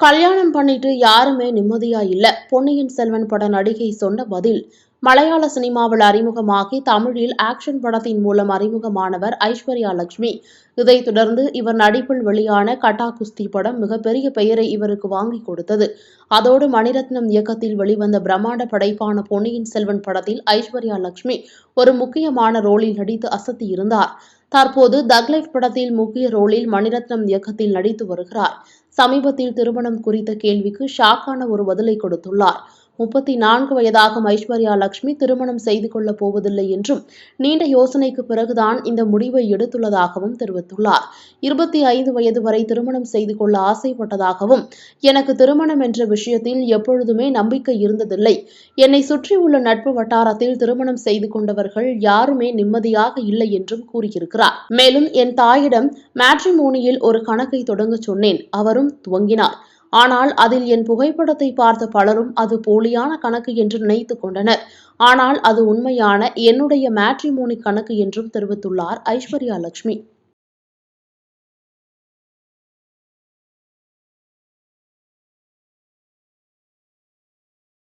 கல்யாணம் பண்ணிட்டு யாருமே நிம்மதியா இல்ல. பொன்னியின் செல்வன் பட நடிகை சொன்ன பதில் மலையாள சினிமாவில் அறிமுகமாகி தமிழில் ஆக்ஷன் படத்தின் மூலம் அறிமுகமானவர் ஐஸ்வர்யா லட்சுமி இதைத் தொடர்ந்து இவர் நடிப்பில் வெளியான கட்டா குஸ்தி படம் மிகப்பெரிய பெயரை இவருக்கு வாங்கி கொடுத்தது. அதோடு மணிரத்னம் இயக்கத்தில் வெளிவந்த பிரம்மாண்ட படைப்பான பொன்னியின் செல்வன் படத்தில் ஐஸ்வர்யா லட்சுமி ஒரு முக்கியமான ரோலில் நடித்து அசத்தியிருந்தார் தற்போது தக்லைஃப் படத்தில் முக்கிய ரோலில் மணிரத்னம் இயக்கத்தில் நடித்து வருகிறார். சமீபத்தில் திருமணம் குறித்த கேள்விக்கு ஷாக்கான ஒரு பதிலை கொடுத்துள்ளார். முப்பத்தி நான்கு வயதாகும் ஐஸ்வர்யா லட்சுமி திருமணம் செய்து கொள்ளப் போவதில்லை என்றும் நீண்ட யோசனைக்கு பிறகுதான் இந்த முடிவை எடுத்துள்ளதாகவும் தெரிவித்துள்ளார். இருபத்தி ஐந்து வயது வரை திருமணம் செய்து கொள்ள ஆசைப்பட்டதாகவும் எனக்கு திருமணம் என்ற விஷயத்தில் எப்பொழுதுமே நம்பிக்கை இருந்ததில்லை. என்னை சுற்றியுள்ள நட்பு வட்டாரத்தில் திருமணம் செய்து கொண்டவர்கள் யாருமே நிம்மதியாக இல்லை என்றும் கூறியிருக்கிறார். மேலும் என் தாயிடம் மேட்ரிமோனியில் ஒரு கணக்கை தொடங்கச் சொன்னேன். அவரும் துவங்கினார். ஆனால் அதில் என் புகைப்படத்தை பார்த்த பலரும் அது போலியான கணக்கு என்று நினைத்துக் கொண்டனர். ஆனால் அது உண்மையான என்னுடைய மேட்ரிமோனி கணக்கு என்றும் தெரிவித்துள்ளார் ஐஸ்வர்யா லட்சுமி